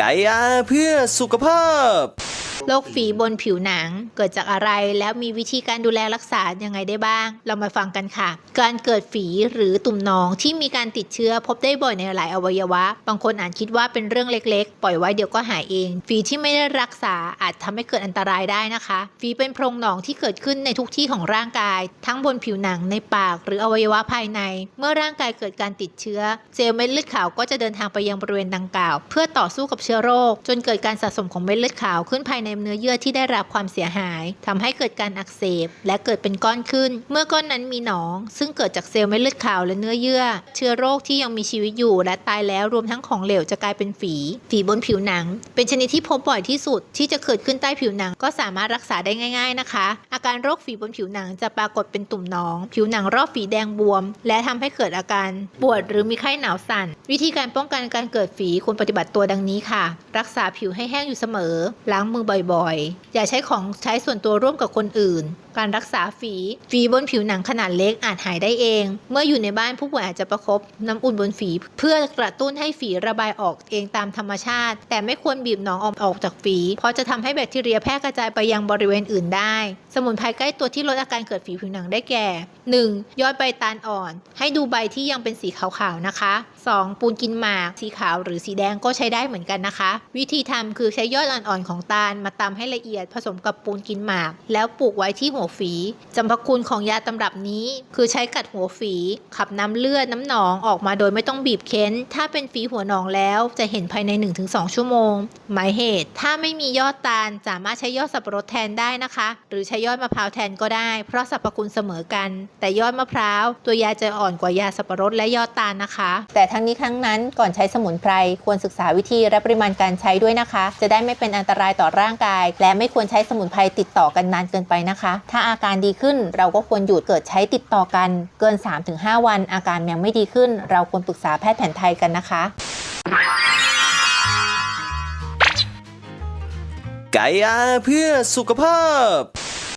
ไก่อาเพื่อสุขภาพ โรคฝีบนผิวหนังเกิดจากอะไรแล้วมีวิธีการดูแลรักษายังไงได้บ้าง เรามาฟังกันค่ะ การเกิดฝีหรือตุ่มหนองที่มีการติดเชื้อพบได้บ่อยในหลายอวัยวะ บางคนอาจคิดว่าเป็นเรื่องเล็กๆ ปล่อยไว้เดี๋ยวก็หายเอง ฝีที่ไม่ได้รักษาอาจทำให้เกิดอันตรายได้นะคะ ฝีเป็นโพรงหนองที่เกิดขึ้นในทุกที่ของร่างกาย ทั้งบนผิวหนังในปาก หรืออวัยวะภายใน เมื่อร่างกายเกิดการติดเชื้อ เซลล์เม็ดเลือดขาวก็จะเดินทางไปยังบริเวณดังกล่าว เพื่อต่อสู้กับเชื้อโรค จนเกิดการสะสมของเม็ดเลือดขาวขึ้นภายในเนื้อเยื่อที่ได้รับความเสียหายทำให้เกิดการอักเสบ และเกิดเป็นก้อนขึ้น เมื่อก้อนนั้นมีหนอง ซึ่งเกิดจากเซลล์เม็ดเลือดขาวและเนื้อเยื่อ เชื้อโรคที่ยังมีชีวิตอยู่ และตายแล้วรวมทั้งของเหลวจะกลายเป็นฝีฝีบนผิวหนัง เป็นชนิดที่พบบ่อยที่สุดที่จะเกิดขึ้นใต้ผิวหนังก็สามารถรักษาได้ง่าย ๆนะคะ อาการโรคฝีบนผิวหนังจะปรากฏเป็นตุ่มหนอง ผิวหนังรอบฝีแดงบวม และทำให้เกิดอาการปวดหรือมีไข้หนาวสั่น วิธีการป้องกันการเกิดฝีควรปฏิบัติตัวดังนี้ค่ะ รักษาผิวให้แห้งอยู่เสมอ ล้างมือบ่อยๆ อย่าใช้ของใช้ส่วนตัวร่วมกับคนอื่น การรักษาฝี ฝีบนผิวหนังขนาดเล็กอาจหายได้เอง เมื่ออยู่ในบ้านผู้ป่วยอาจจะประคบน้ำอุ่นบนฝี เพื่อกระตุ้นให้ฝีระบายออกเองตามธรรมชาติ แต่ไม่ควรบีบหนองออกออกจากฝี เพราะจะทำให้แบคทีเรียแพร่กระจายไปยังบริเวณอื่นได้ สมุนไพรใกล้ตัวที่ลดอาการเกิดฝีผิวหนังได้แก่ 1. ยอดใบตาลอ่อน ให้ดูใบที่ยังเป็นสีขาวๆนะคะ 2. ปูนกินหมาก สีขาวหรือสีแดงก็ใช้ได้เหมือนกันนะคะ วิธีทำคือใช้ยอดอ่อนๆของตาลมาตำให้ละเอียดผสมกับปูนกินหมาก แล้วปลูกไว้ที่หัวฝีจำพคุณของยาตำรับนี้ คือใช้กัดหัวฝีขับน้ำเลือดน้ำหนองออกมาโดยไม่ต้องบีบเค้น ถ้าเป็นฝีหัวหนองแล้วจะเห็นภายใน 1-2 ชั่วโมง หมายเหตุ ถ้าไม่มียอดตาลสามารถใช้ยอดสับปะรดแทนได้นะคะ หรือใช้ยอดมะพร้าวแทนก็ได้ เพราะสรรพคุณเสมอกัน แต่ยอดมะพร้าวตัวยาจะอ่อนกว่ายาสับปะรดและยอดตาลนะคะ แต่ทั้งนี้ครั้งนั้นก่อนใช้สมุนไพรควรศึกษาวิธีและปริมาณการใช้ด้วยนะคะ จะได้ไม่เป็นอันตรายต่อร่างกาย และไม่ควรใช้สมุนไพรติดต่อกันนานเกินไปนะคะ ถ้าอาการดีขึ้นเราก็ควรหยุดเกิดใช้ติดต่อกันเกิน 3-5 วัน อาการยังไม่ดีขึ้น เราควรปรึกษาแพทย์แผนไทยกันนะคะ ไก่อาเพื่อสุขภาพ